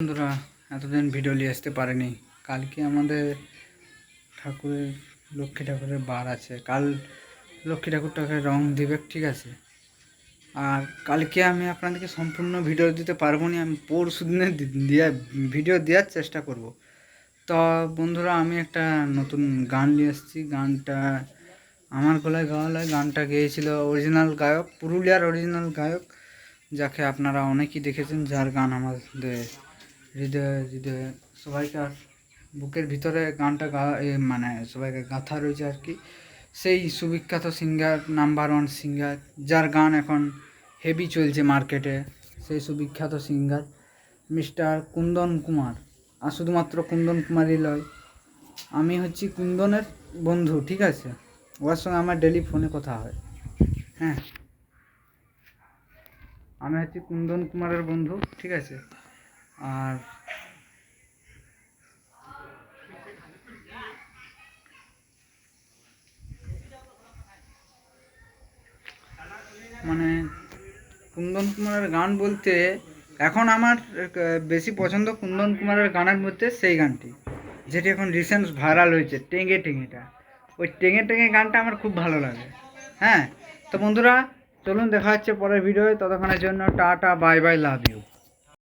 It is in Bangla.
বন্ধুরা, এতদিন ভিডিও নিয়ে আসতে পারেনি। কালকে আমাদের ঠাকুরের, লক্ষ্মী ঠাকুরের বার আছে। কাল লক্ষ্মী ঠাকুরটাকে রং দিবে, ঠিক আছে? আর কালকে আমি আপনাদেরকে সম্পূর্ণ ভিডিও দিতে পারব না, আমি পরশু দিনে দিয়ে, ভিডিও দেওয়ার চেষ্টা করব। তো বন্ধুরা, আমি একটা নতুন গান নিয়ে এসেছি গানটা আমার গলায় গাওয়া হয় গানটা গেয়েছিল অরিজিনাল গায়ক, পুরুলিয়ার অরিজিনাল গায়ক, যাকে আপনারা অনেকেই দেখেছেন, যার গান আমাদের হৃদয়ে হৃদয়ে। সবাইকার বুকের ভিতরে গানটা গা মানে সবাইকে গাঁথা রয়েছে আর কি। সেই সুবিখ্যাত সিঙ্গার নাম্বার ওয়ান সিঙ্গার যার গান এখন হেভি চলছে মার্কেটে সেই সুবিখ্যাত সিঙ্গার মিস্টার কুন্দন কুমার। আর শুধুমাত্র কুন্দন কুমারই লয়। আমি হচ্ছি কুন্দনের বন্ধু, ঠিক আছে? ওর সঙ্গে আমার ডেলি ফোনে কথা হয়। হ্যাঁ। আমি হচ্ছি কুন্দন কুমারের বন্ধু, ঠিক আছে? আর মানে কুন্দন কুমারের গান বলতে এখন আমার বেশি পছন্দ কুন্দন কুমারের গানের মধ্যে সেই গানটি, যেটি এখন রিসেন্ট ভাইরাল হয়েছে টেঙ্গে টেঙ্গেটা ওই টেঙ্গে টেঙ্গে গানটা আমার খুব ভালো লাগে। হ্যাঁ তো বন্ধুরা, চলুন দেখা হচ্ছে পরের ভিডিওয় ততক্ষণের জন্য tata bye bye love you